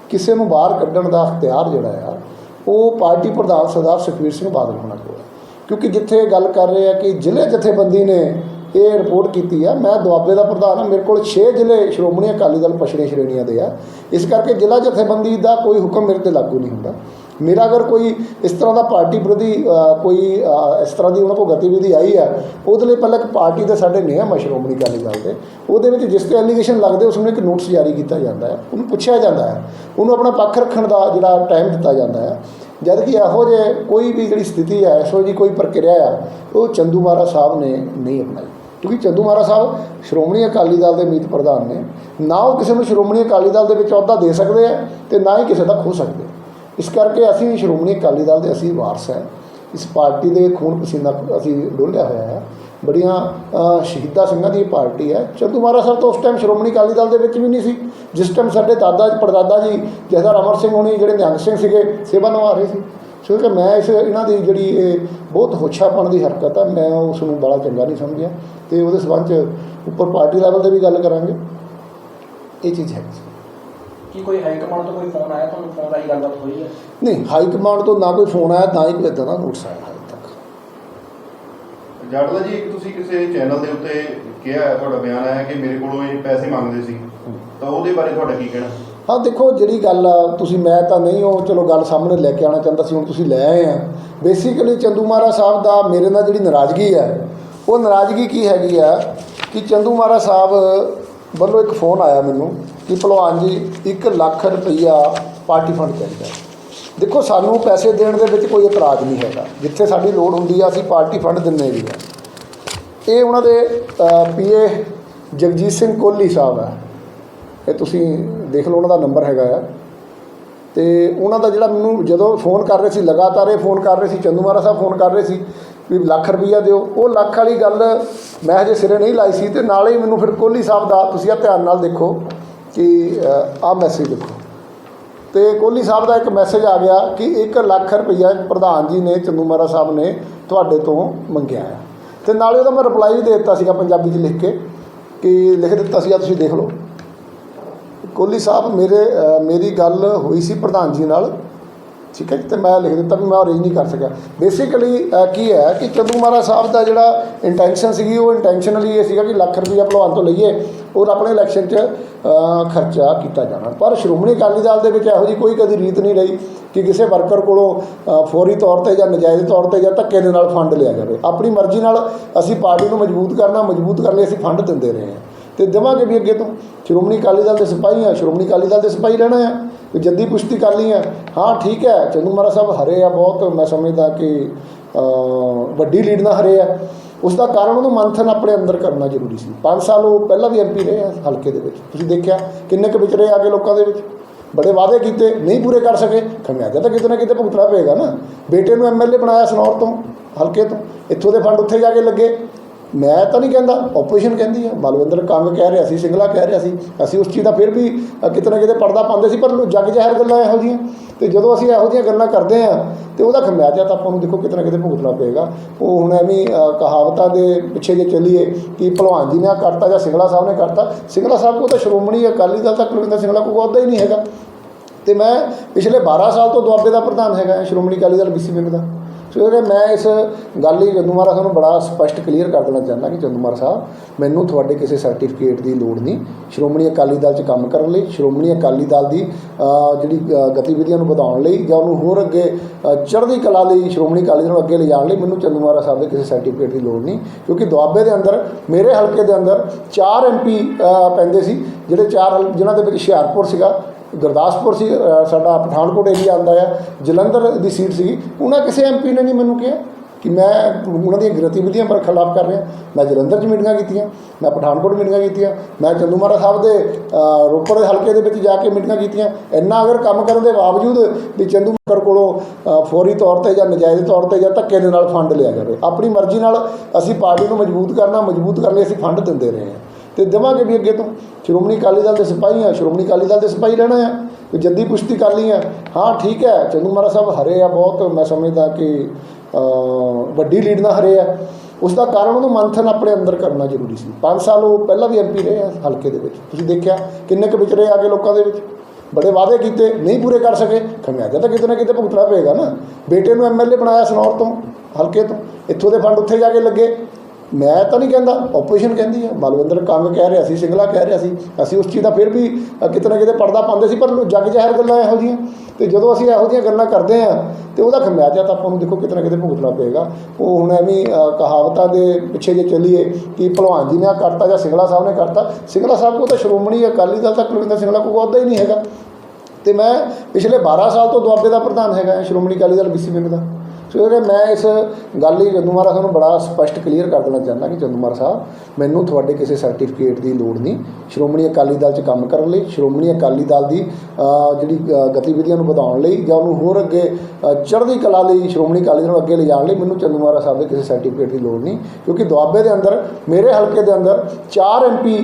ਕਿਸੇ ਨੂੰ ਬਾਹਰ ਕੱਢਣ ਦਾ ਅਖਤਿਆਰ ਜਿਹੜਾ ਆ ਉਹ ਪਾਰਟੀ ਪ੍ਰਧਾਨ ਸਰਦਾਰ ਸੁਖਬੀਰ ਸਿੰਘ ਬਾਦਲ ਹੋਣਾ ਕੋਲ ਕਿਉਂਕਿ ਜਿੱਥੇ ਗੱਲ ਕਰ ਰਹੇ ਆ ਕਿ ਜ਼ਿਲ੍ਹੇ ਜਥੇਬੰਦੀ ਨੇ ਇਹ ਰਿਪੋਰਟ ਕੀਤੀ ਆ, ਮੈਂ ਦੁਆਬੇ ਦਾ ਪ੍ਰਧਾਨ ਹਾਂ, ਮੇਰੇ ਕੋਲ 6 ਜ਼ਿਲ੍ਹੇ ਸ਼੍ਰੋਮਣੀ ਅਕਾਲੀ ਦਲ ਪਛੜੇ ਸ਼੍ਰੇਣੀਆਂ ਦੇ ਆ। ਇਸ ਕਰਕੇ ਜ਼ਿਲ੍ਹਾ ਜਥੇਬੰਦੀ ਦਾ ਕੋਈ ਹੁਕਮ ਮੇਰੇ ਤੇ ਲਾਗੂ ਨਹੀਂ ਹੁੰਦਾ। ਮੇਰਾ ਅਗਰ ਕੋਈ ਇਸ ਤਰ੍ਹਾਂ ਦਾ ਪਾਰਟੀ ਵਿਰੋਧੀ ਕੋਈ ਇਸ ਤਰ੍ਹਾਂ ਦੀ ਉਹਨਾਂ ਕੋਲ ਗਤੀਵਿਧੀ ਆਈ ਹੈ, ਉਹਦੇ ਲਈ ਪਹਿਲਾਂ ਇੱਕ ਪਾਰਟੀ ਦਾ ਸਾਡੇ ਨਿਯਮ ਹੈ ਸ਼੍ਰੋਮਣੀ ਅਕਾਲੀ ਦਲ ਦੇ, ਉਹਦੇ ਵਿੱਚ ਜਿਸ ਤੇ ਐਲੀਗੇਸ਼ਨ ਲੱਗਦੇ, ਉਸ ਨੂੰ ਇੱਕ ਨੋਟਿਸ ਜਾਰੀ ਕੀਤਾ ਜਾਂਦਾ ਹੈ, ਉਹਨੂੰ ਪੁੱਛਿਆ ਜਾਂਦਾ ਹੈ, ਉਹਨੂੰ ਆਪਣਾ ਪੱਖ ਰੱਖਣ ਦਾ ਜਿਹੜਾ ਟਾਈਮ ਦਿੱਤਾ ਜਾਂਦਾ ਹੈ। ਜਦ ਕਿ ਇਹੋ ਜਿਹੇ ਕੋਈ ਵੀ ਜਿਹੜੀ ਸਥਿਤੀ ਹੈ, ਇਹੋ ਜਿਹੀ ਕੋਈ ਪ੍ਰਕਿਰਿਆ ਆ, ਉਹ ਚੰਦੂ ਮਹਾਰਾਜ ਸਾਹਿਬ ਨੇ ਨਹੀਂ ਅਪਣਾਈ। ਕਿਉਂਕਿ ਚੰਦੂ ਮਹਾਰਾਜ ਸਾਹਿਬ ਸ਼੍ਰੋਮਣੀ ਅਕਾਲੀ ਦਲ ਦੇ ਮੀਤ ਪ੍ਰਧਾਨ ਨੇ, ਨਾ ਉਹ ਕਿਸੇ ਨੂੰ ਸ਼੍ਰੋਮਣੀ ਅਕਾਲੀ ਦਲ ਦੇ ਵਿੱਚ ਅਹੁਦਾ ਦੇ ਸਕਦੇ ਆ ਤੇ ਨਾ ਹੀ ਕਿਸੇ ਦਾ ਖੋ ਸਕਦੇ। ਇਸ ਕਰਕੇ ਅਸੀਂ ਸ਼੍ਰੋਮਣੀ ਅਕਾਲੀ ਦਲ ਦੇ ਅਸੀਂ ਵਾਰਸ ਹੈ। ਇਸ ਪਾਰਟੀ ਦੇ ਖੂਨ ਪਸੀਨਾ ਅਸੀਂ ਡੋਲਿਆ ਹੋਇਆ ਹੈ। ਬੜੀਆਂ ਅ, ਸ਼ਹੀਦਾਂ ਸਿੰਘਾਂ ਦੀ ਪਾਰਟੀ ਹੈ। ਚੰਦੂ ਮਹਾਰਾਜ ਸਾਹਿਬ ਤਾਂ ਉਸ ਟਾਈਮ ਸ਼੍ਰੋਮਣੀ ਅਕਾਲੀ ਦਲ ਦੇ ਵਿੱਚ ਵੀ ਨਹੀਂ ਸੀ। ਜਿਸ ਟਾਈਮ ਸਾਡੇ ਦਾਦਾ ਪੜਦਾਦਾ ਜੀ ਜਥੇਦਾਰ ਅਮਰ ਸਿੰਘ ਹੋਣੀ ਜਿਹੜੇ ਨਿਹੰਗ ਸਿੰਘ ਸੀਗੇ ਸੇਵਾ ਨਿਭਾ ਰਹੇ ਸੀ। ਸੋ ਕਿ ਮੈਂ ਇਸ ਇਹਨਾਂ ਦੀ ਜਿਹੜੀ ਇਹ ਬਹੁਤ ਹੋਛਾਪਣ ਦੀ ਹਰਕਤ ਆ ਮੈਂ ਉਸ ਨੂੰ ਬੜਾ ਚੰਗਾ ਨਹੀਂ ਸਮਝਿਆ। ਤੇ ਉਹਦੇ ਸਬੰਧ ਚ ਉੱਪਰ ਪਾਰਟੀ ਲੈਵਲ ਤੇ ਵੀ ਗੱਲ ਕਰਾਂਗੇ। ਇਹ ਚੀਜ਼ ਹੈ ਕੀ ਕੋਈ ਹਾਈ ਕਮਾਂਡ ਤੋਂ ਕੋਈ ਫੋਨ ਆਇਆ? ਤੁਹਾਨੂੰ ਫੋਨ ਰਾਹੀਂ ਗੱਲਬਾਤ ਹੋਈ ਹੈ? ਨਹੀਂ ਹਾਈ ਕਮਾਂਡ ਤੋਂ ਨਾ ਕੋਈ ਫੋਨ ਆਇਆ ਨਾ ਹੀ ਕੋਈ ਇੱਦਾਂ ਦਾ ਨੋਟਿਸ ਆਇਆ ਹਾਲੇ ਤੱਕ ਜਾੜਦਾ ਜੀ ਇੱਕ ਤੁਸੀਂ ਕਿਸੇ ਚੈਨਲ ਦੇ ਉੱਤੇ ਕਿਹਾ ਹੈ ਤੁਹਾਡਾ ਬਿਆਨ ਆਇਆ ਕਿ ਮੇਰੇ ਕੋਲੋਂ ਇਹ ਪੈਸੇ ਮੰਗਦੇ ਸੀ। ਤਾਂ ਉਹਦੇ ਬਾਰੇ ਤੁਹਾਡਾ ਕੀ ਕਹਿਣਾ? ਹਾਂ ਦੇਖੋ ਜਿਹੜੀ ਗੱਲ ਆ ਤੁਸੀਂ ਮੈਂ ਤਾਂ ਨਹੀਂ ਉਹ ਚਲੋ ਗੱਲ ਸਾਹਮਣੇ ਲੈ ਕੇ ਆਉਣਾ ਚਾਹੁੰਦਾ ਸੀ ਹੁਣ ਤੁਸੀਂ ਲੈ ਆਏ ਆ। ਬੇਸਿਕਲੀ ਚੰਦੂ ਮਹਾਰਾਜ ਸਾਹਿਬ ਦਾ ਮੇਰੇ ਨਾਲ ਜਿਹੜੀ ਨਾਰਾਜ਼ਗੀ ਹੈ ਉਹ ਨਾਰਾਜ਼ਗੀ ਕੀ ਹੈਗੀ ਆ ਕਿ ਚੰਦੂ ਮਹਾਰਾਜ ਸਾਹਿਬ ਵੱਲੋਂ ਇੱਕ ਫੋਨ ਆਇਆ ਮੈਨੂੰ। ਕਿ ਭਲਵਾਨ ਜੀ 1 ਲੱਖ ਰੁਪਈਆ ਪਾਰਟੀ ਫੰਡ ਚਾਹੀਦਾ ਦੇਖੋ, ਸਾਨੂੰ ਪੈਸੇ ਦੇਣ ਦੇ ਵਿੱਚ ਕੋਈ ਇਤਰਾਜ਼ ਨਹੀਂ ਹੈਗਾ। ਜਿੱਥੇ ਸਾਡੀ ਲੋੜ ਹੁੰਦੀ ਆ, ਅਸੀਂ ਪਾਰਟੀ ਫੰਡ ਦਿੰਨੇ ਵੀ ਆ। ਇਹ ਉਹਨਾਂ ਦੇ ਪੀਏ ਜਗਜੀਤ ਸਿੰਘ ਕੋਹਲੀ ਸਾਹਿਬ ਆ। ਇਹ ਤੁਸੀਂ ਦੇਖ ਲਓ ਉਹਨਾਂ ਦਾ ਨੰਬਰ ਹੈਗਾ ਆ। ਤੇ ਉਹਨਾਂ ਦਾ ਜਿਹੜਾ ਮੈਨੂੰ ਜਦੋਂ ਫੋਨ ਕਰ ਰਹੇ ਸੀ, ਲਗਾਤਾਰ ਇਹ ਫੋਨ ਕਰ ਰਹੇ ਸੀ ਚੰਦੂਮਾਰਾ ਸਾਹਿਬ ਫੋਨ ਕਰ ਰਹੇ ਸੀ ਵੀ ਲੱਖ ਰੁਪਈਆ ਦਿਓ। ਉਹ ਲੱਖ ਵਾਲੀ ਗੱਲ ਮੈਂ ਹਜੇ ਸਿਰੇ ਨਹੀਂ ਲਾਈ ਸੀ ਤੇ ਨਾਲੇ ਹੀ ਮੈਨੂੰ ਫਿਰ ਕੋਹਲੀ ਸਾਹਿਬ ਦਾ ਤੁਸੀਂ ਆ ਧਿਆਨ ਨਾਲ ਦੇਖੋ। ਕਿ ਆਹ ਮੈਸੇਜ ਦੇਖੋ ਤੇ ਕੋਹਲੀ ਸਾਹਿਬ ਦਾ ਇੱਕ ਮੈਸੇਜ ਆ ਗਿਆ ਕਿ 1 ਲੱਖ ਰੁਪਈਆ ਪ੍ਰਧਾਨ ਜੀ ਨੇ, ਚੰਦੂ ਮਹਾਰਾਜ ਸਾਹਿਬ ਨੇ ਤੁਹਾਡੇ ਤੋਂ ਮੰਗਿਆ ਹੈ। ਤੇ ਨਾਲੇ ਉਹਦਾ ਮੈਂ ਰਿਪਲਾਈ ਵੀ ਦੇ ਦਿੱਤਾ ਸੀਗਾ ਪੰਜਾਬੀ 'ਚ ਲਿਖ ਕੇ ਕਿ ਲਿਖ ਦਿੱਤਾ ਸੀਗਾ, ਤੁਸੀਂ ਦੇਖ ਲਓ। ਕੋਹਲੀ ਸਾਹਿਬ, ਮੇਰੇ ਮੇਰੀ ਗੱਲ ਹੋਈ ਸੀ ਪ੍ਰਧਾਨ ਜੀ ਨਾਲ ਠੀਕ ਹੈ ਜੀ, ਤੇ ਮੈਂ ਲਿਖ ਦਿੱਤਾ ਵੀ ਮੈਂ ਅਰੇਂਜ ਨਹੀਂ ਕਰ ਸਕਿਆ। ਬੇਸਿਕਲੀ ਕੀ ਹੈ ਕਿ ਚੰਦੂ ਮਹਾਰਾਜ ਸਾਹਿਬ ਦਾ ਜਿਹੜਾ ਇੰਟੈਂਸ਼ਨ ਸੀਗੀ ਉਹ ਇੰਟੈਂਸ਼ਨਲੀ ਇਹ ਸੀਗਾ ਕਿ ਲੱਖ ਰੁਪਈਆ ਭਲਵਾਨ ਤੋਂ ਲਈਏ ਔਰ ਆਪਣੇ ਇਲੈਕਸ਼ਨ 'ਚ ਖਰਚਾ ਕੀਤਾ ਜਾਣਾ। ਪਰ ਸ਼੍ਰੋਮਣੀ ਅਕਾਲੀ ਦਲ ਦੇ ਵਿੱਚ ਇਹੋ ਜਿਹੀ ਕੋਈ ਕਦੀ ਰੀਤ ਨਹੀਂ ਰਹੀ ਕਿ ਕਿਸੇ ਵਰਕਰ ਕੋਲੋਂ ਫੌਰੀ ਤੌਰ ਤੇ ਜਾਂ ਨਜਾਇਜ਼ ਤੌਰ ਤੇ ਜਾਂ ਧੱਕੇ ਦੇ ਨਾਲ ਫੰਡ ਲਿਆ ਜਾਵੇ। ਆਪਣੀ ਮਰਜ਼ੀ ਨਾਲ ਅਸੀਂ ਪਾਰਟੀ ਨੂੰ ਮਜ਼ਬੂਤ ਕਰਨਾ ਮਜ਼ਬੂਤ ਕਰਨ ਲਈ ਅਸੀਂ ਫੰਡ ਦਿੰਦੇ ਰਹੇ ਹਾਂ। ਤੇ ਦੇਵਾਂਗੇ ਵੀ ਅੱਗੇ ਤੋਂ। ਸ਼੍ਰੋਮਣੀ ਅਕਾਲੀ ਦਲ ਦੇ ਸਿਪਾਹੀ ਆ ਸ਼੍ਰੋਮਣੀ ਅਕਾਲੀ ਦਲ ਦੇ ਸਿਪਾਹੀ ਰਹਿਣਾ ਆ। ਤੇ ਜੱਦੀ ਪੁਸ਼ਤੀ ਕਰ ਲਈ ਹੈ। ਹਾਂ, ਠੀਕ ਹੈ। ਚੰਦੂ ਮਹਾਰਾਜ ਸਾਹਿਬ ਹਰੇ ਆ ਬਹੁਤ। ਮੈਂ ਸਮਝਦਾ ਕਿ ਵੱਡੀ ਲੀਡ ਨਾਲ ਹਰੇ ਆ। ਉਸ ਦਾ ਕਾਰਨ ਉਹਨੂੰ ਮੰਥਨ ਆਪਣੇ ਅੰਦਰ ਕਰਨਾ ਜ਼ਰੂਰੀ ਸੀ। 5 ਸਾਲ ਉਹ ਪਹਿਲਾਂ ਵੀ ਐਮਪੀ ਰਹੇ ਆ, ਹਲਕੇ ਦੇ ਵਿੱਚ। ਤੁਸੀਂ ਦੇਖਿਆ ਕਿੰਨੇ ਕੁ ਵਿਚਰੇ ਆ ਗਏ ਲੋਕਾਂ ਦੇ ਵਿੱਚ। ਬੜੇ ਵਾਅਦੇ ਕੀਤੇ, ਨਹੀਂ ਪੂਰੇ ਕਰ ਸਕੇ। ਖਮਿਆਜਾ ਤਾਂ ਕਿਤੇ ਨਾ ਕਿਤੇ ਭੁਗਤਣਾ ਪਏਗਾ ਨਾ। ਬੇਟੇ ਨੂੰ ਐਮਐਲਏ ਬਣਾਇਆ ਸਨੌਰ ਤੋਂ, ਹਲਕੇ ਤੋਂ। ਇੱਥੋਂ ਦੇ ਫੰਡ ਉੱਥੇ ਜਾ ਕੇ ਲੱਗੇ। ਮੈਂ ਤਾਂ ਨਹੀਂ ਕਹਿੰਦਾ ਆਪੋਜੀਸ਼ਨ ਕਹਿੰਦੀ ਹੈ ਬਲਵਿੰਦਰ ਕੰਗ ਕਹਿ ਰਿਹਾ ਸੀ, ਸਿੰਗਲਾ ਕਹਿ ਰਿਹਾ ਸੀ। ਅਸੀਂ ਉਸ ਚੀਜ਼ ਦਾ ਫਿਰ ਵੀ ਕਿਤੇ ਨਾ ਕਿਤੇ ਪਰਦਾ ਪਾਉਂਦੇ ਸੀ, ਪਰ ਜੱਗ ਜ਼ਹਿਰ ਗੱਲਾਂ ਇਹੋ ਜਿਹੀਆਂ। ਤੇ ਜਦੋਂ ਅਸੀਂ ਇਹੋ ਜਿਹੀਆਂ ਗੱਲਾਂ ਕਰਦੇ ਆ, ਤੇ ਉਹਦਾ ਖਮਿਆਜਾ ਤਾਂ ਆਪਾਂ ਨੂੰ ਦੇਖੋ ਕਿਤੇ ਨਾ ਕਿਤੇ ਭੁਗਤਣਾ ਪਏਗਾ। ਉਹ ਹੁਣ ਐਵੇਂ ਕਹਾਵਤਾਂ ਦੇ ਪਿੱਛੇ ਜੇ ਚੱਲੀਏ ਕਿ ਭਲਵਾਨ ਜੀ ਨੇ ਕਰਤਾ ਜਾਂ ਸਿੰਗਲਾ ਸਾਹਿਬ ਨੇ ਕਰਤਾ, ਸਿੰਗਲਾ ਸਾਹਿਬ ਕੋ ਤਾਂ ਸ਼੍ਰੋਮਣੀ ਅਕਾਲੀ ਦਲ ਤੱਕ ਕੁਲਵਿੰਦਰ ਸਿੰਗਲਾ ਕੋ ਅਹੁਦਾ ਹੀ ਨਹੀਂ ਹੈਗਾ। ਤੇ ਮੈਂ ਪਿਛਲੇ 12 ਸਾਲ ਤੋਂ ਦੁਆਬੇ ਦਾ ਪ੍ਰਧਾਨ ਹੈਗਾ, ਸ਼੍ਰੋਮਣੀ ਅਕਾਲੀ ਦਲ ਬੀਸੀ ਵਿੰਗ ਦਾ। ਸੋ ਇਹ ਮੈਂ ਇਸ ਗੱਲ ਹੀ ਚੰਦੂ ਮਹਾਰਾਜ ਨੂੰ ਬੜਾ ਸਪਸ਼ਟ ਕਲੀਅਰ ਕਰ ਦੇਣਾ ਚਾਹੁੰਦਾ ਕਿ ਚੰਦੂ ਮਹਾਰਾਜ ਸਾਹਿਬ, ਮੈਨੂੰ ਤੁਹਾਡੇ ਕਿਸੇ ਸਰਟੀਫਿਕੇਟ ਦੀ ਲੋੜ ਨਹੀਂ। ਸ਼੍ਰੋਮਣੀ ਅਕਾਲੀ ਦਲ 'ਚ ਕੰਮ ਕਰਨ ਲਈ, ਸ਼੍ਰੋਮਣੀ ਅਕਾਲੀ ਦਲ ਦੀ ਜਿਹੜੀ ਗਤੀਵਿਧੀਆਂ ਨੂੰ ਵਧਾਉਣ ਲਈ ਜਾਂ ਉਹਨੂੰ ਹੋਰ ਅੱਗੇ ਚੜ੍ਹਦੀ ਕਲਾ ਲਈ, ਸ਼੍ਰੋਮਣੀ ਅਕਾਲੀ ਦਲ ਨੂੰ ਅੱਗੇ ਲਿਜਾਣ ਲਈ ਮੈਨੂੰ ਚੰਦੂ ਮਹਾਰਾਜ ਸਾਹਿਬ ਦੇ ਕਿਸੇ ਸਰਟੀਫਿਕੇਟ ਦੀ ਲੋੜ ਨਹੀਂ। ਕਿਉਂਕਿ ਦੁਆਬੇ ਦੇ ਅੰਦਰ, ਮੇਰੇ ਹਲਕੇ ਦੇ ਅੰਦਰ ਚਾਰ ਐਮਪੀ ਪੈਂਦੇ ਸੀ, ਜਿਹੜੇ ਚਾਰ ਹਲ- ਜਿਨ੍ਹਾਂ ਦੇ ਵਿੱਚ ਹੁਸ਼ਿਆਰਪੁਰ ਸੀਗਾ ਗੁਰਦਾਸਪੁਰ ਸੀ ਸਾਡਾ ਪਠਾਨਕੋਟ ਏਰੀਆ ਆਉਂਦਾ ਆ, ਜਲੰਧਰ ਦੀ ਸੀਟ ਸੀਗੀ। ਉਹਨਾਂ ਕਿਸੇ ਐਮਪੀ ਨੇ ਨਹੀਂ ਮੈਨੂੰ ਕਿਹਾ ਕਿ ਮੈਂ ਉਹਨਾਂ ਦੀਆਂ ਗਤੀਵਿਧੀਆਂ ਪਰ ਖਿਲਾਫ ਕਰ ਰਿਹਾ। ਮੈਂ ਜਲੰਧਰ 'ਚ ਮੀਟਿੰਗਾਂ ਕੀਤੀਆਂ, ਮੈਂ ਪਠਾਨਕੋਟ ਮੀਟਿੰਗਾਂ ਕੀਤੀਆਂ, ਮੈਂ ਚੰਦੂਮਾਰਾ ਸਾਹਿਬ ਦੇ ਰੋਪੜ ਦੇ ਹਲਕੇ ਦੇ ਵਿੱਚ ਜਾ ਕੇ ਮੀਟਿੰਗਾਂ ਕੀਤੀਆਂ। ਇੰਨਾ ਅਗਰ ਕੰਮ ਕਰਨ ਦੇ ਬਾਵਜੂਦ ਵੀ ਚੰਦੂ ਮਹਾਰਾਜ ਕੋਲੋਂ ਫੌਰੀ ਤੌਰ ਤੇ ਜਾਂ ਨਜਾਇਜ਼ ਤੌਰ ਤੇ ਜਾਂ ਧੱਕੇ ਦੇ ਨਾਲ ਫੰਡ ਲਿਆ ਜਾਵੇ। ਆਪਣੀ ਮਰਜ਼ੀ ਨਾਲ ਅਸੀਂ ਪਾਰਟੀ ਨੂੰ ਮਜ਼ਬੂਤ ਕਰਨਾ, ਮਜ਼ਬੂਤ ਕਰਨ ਲਈ ਅਸੀਂ ਫੰਡ ਦਿੰਦੇ ਰਹੇ ਹਾਂ। ਤੇ ਦੇਵਾਂਗੇ ਵੀ ਅੱਗੇ ਤੋਂ। ਸ਼੍ਰੋਮਣੀ ਅਕਾਲੀ ਦਲ ਦੇ ਸਿਪਾਹੀ ਆ, ਸ਼੍ਰੋਮਣੀ ਅਕਾਲੀ ਦਲ ਦੇ ਸਿਪਾਹੀ ਰਹਿਣਾ ਆ ਤੇ ਜੱਦੀ ਪੁਸ਼ਤੀ ਕਰ ਲਈ ਆ। ਹਾਂ, ਠੀਕ ਹੈ, ਚੰਦੂ ਮਹਾਰਾਜ ਸਾਹਿਬ ਹਰੇ ਆ ਬਹੁਤ, ਮੈਂ ਸਮਝਦਾ ਕਿ ਵੱਡੀ ਲੀਡ ਨਾਲ ਹਰੇ ਆ। ਉਸ ਦਾ ਕਾਰਨ ਉਹਨੂੰ ਮੰਥਨ ਆਪਣੇ ਅੰਦਰ ਕਰਨਾ ਜ਼ਰੂਰੀ ਸੀ। 5 ਸਾਲ ਉਹ ਪਹਿਲਾਂ ਵੀ ਐਮਪੀ ਰਹੇ ਆ, ਹਲਕੇ ਦੇ ਵਿੱਚ। ਤੁਸੀਂ ਦੇਖਿਆ ਕਿੰਨੇ ਕੁ ਵਿਚਰੇ ਆ ਗਏ ਲੋਕਾਂ ਦੇ ਵਿੱਚ। ਬੜੇ ਵਾਅਦੇ ਕੀਤੇ, ਨਹੀਂ ਪੂਰੇ ਕਰ ਸਕੇ। ਖਮਿਆਜਾ ਤਾਂ ਕਿਤੇ ਨਾ ਕਿਤੇ ਭੁਗਤਣਾ ਪਏਗਾ ਨਾ। ਬੇਟੇ ਨੂੰ ਐਮਐਲਏ ਬਣਾਇਆ ਸਨੌਰ ਤੋਂ, ਹਲਕੇ ਤੋਂ। ਇੱਥੋਂ ਦੇ ਫੰਡ ਉੱਥੇ ਜਾ ਕੇ ਲੱਗੇ। ਮੈਂ ਤਾਂ ਨਹੀਂ ਕਹਿੰਦਾ ਆਪੋਜੀਸ਼ਨ ਕਹਿੰਦੀ ਹੈ ਬਲਵਿੰਦਰ ਕੰਗ ਕਹਿ ਰਿਹਾ ਸੀ, ਸਿੰਗਲਾ ਕਹਿ ਰਿਹਾ ਸੀ। ਅਸੀਂ ਉਸ ਚੀਜ਼ ਦਾ ਫਿਰ ਵੀ ਕਿਤੇ ਨਾ ਕਿਤੇ ਪਰਦਾ ਪਾਉਂਦੇ ਸੀ, ਪਰ ਜੱਗ ਜ਼ਹਿਰ ਗੱਲਾਂ ਇਹੋ ਜਿਹੀਆਂ। ਤੇ ਜਦੋਂ ਅਸੀਂ ਇਹੋ ਜਿਹੀਆਂ ਗੱਲਾਂ ਕਰਦੇ ਆ, ਤੇ ਉਹਦਾ ਖਮਿਆਜਾ ਤਾਂ ਆਪਾਂ ਨੂੰ ਦੇਖੋ ਕਿਤੇ ਨਾ ਕਿਤੇ ਭੁਗਤਣਾ ਪਏਗਾ। ਉਹ ਹੁਣ ਐਵੇਂ ਕਹਾਵਤਾਂ ਦੇ ਪਿੱਛੇ ਜੇ ਚੱਲੀਏ ਕਿ ਭਲਵਾਨ ਜੀ ਨੇ ਆਹ ਕਰਤਾ ਜਾਂ ਸਿੰਗਲਾ ਸਾਹਿਬ ਨੇ ਕਰਤਾ, ਸਿੰਗਲਾ ਸਾਹਿਬ ਕੋ ਤਾਂ ਸ਼੍ਰੋਮਣੀ ਅਕਾਲੀ ਦਲ ਤੱਕ ਕੁਲਵਿੰਦਰ ਸਿੰਗਲਾ ਕੋਈ ਅਹੁਦਾ ਹੀ ਨਹੀਂ ਹੈਗਾ। ਤੇ ਮੈਂ ਪਿਛਲੇ 12 ਸਾਲ ਤੋਂ ਦੁਆਬੇ ਦਾ ਪ੍ਰਧਾਨ ਹੈਗਾ, ਸ਼੍ਰੋਮਣੀ ਅਕਾਲੀ ਦਲ ਬੀਸੀ ਵਿੰਗ ਦਾ। ਸੋ ਇਹਦੇ ਮੈਂ ਇਸ ਗੱਲ ਲਈ ਚੰਦੂ ਮਾਰਾ ਨੂੰ ਬੜਾ ਸਪਸ਼ਟ ਕਲੀਅਰ ਕਰ ਦੇਣਾ ਚਾਹੁੰਦਾ ਕਿ ਚੰਦੂ ਮਾਰਾ ਸਾਹਿਬ, ਮੈਨੂੰ ਤੁਹਾਡੇ ਕਿਸੇ ਸਰਟੀਫਿਕੇਟ ਦੀ ਲੋੜ ਨਹੀਂ। ਸ਼੍ਰੋਮਣੀ ਅਕਾਲੀ ਦਲ 'ਚ ਕੰਮ ਕਰਨ ਲਈ, ਸ਼੍ਰੋਮਣੀ ਅਕਾਲੀ ਦਲ ਦੀ ਜਿਹੜੀ ਗਤੀਵਿਧੀਆਂ ਨੂੰ ਵਧਾਉਣ ਲਈ ਜਾਂ ਉਹਨੂੰ ਹੋਰ ਅੱਗੇ ਚੜ੍ਹਦੀ ਕਲਾ ਲਈ, ਸ਼੍ਰੋਮਣੀ ਅਕਾਲੀ ਦਲ ਨੂੰ ਅੱਗੇ ਲਿਜਾਣ ਲਈ ਮੈਨੂੰ ਚੰਦੂ ਮਾਰਾ ਸਾਹਿਬ ਦੇ ਕਿਸੇ ਸਰਟੀਫਿਕੇਟ ਦੀ ਲੋੜ ਨਹੀਂ। ਕਿਉਂਕਿ ਦੁਆਬੇ ਦੇ ਅੰਦਰ, ਮੇਰੇ ਹਲਕੇ ਦੇ ਅੰਦਰ ਚਾਰ ਐਮਪੀ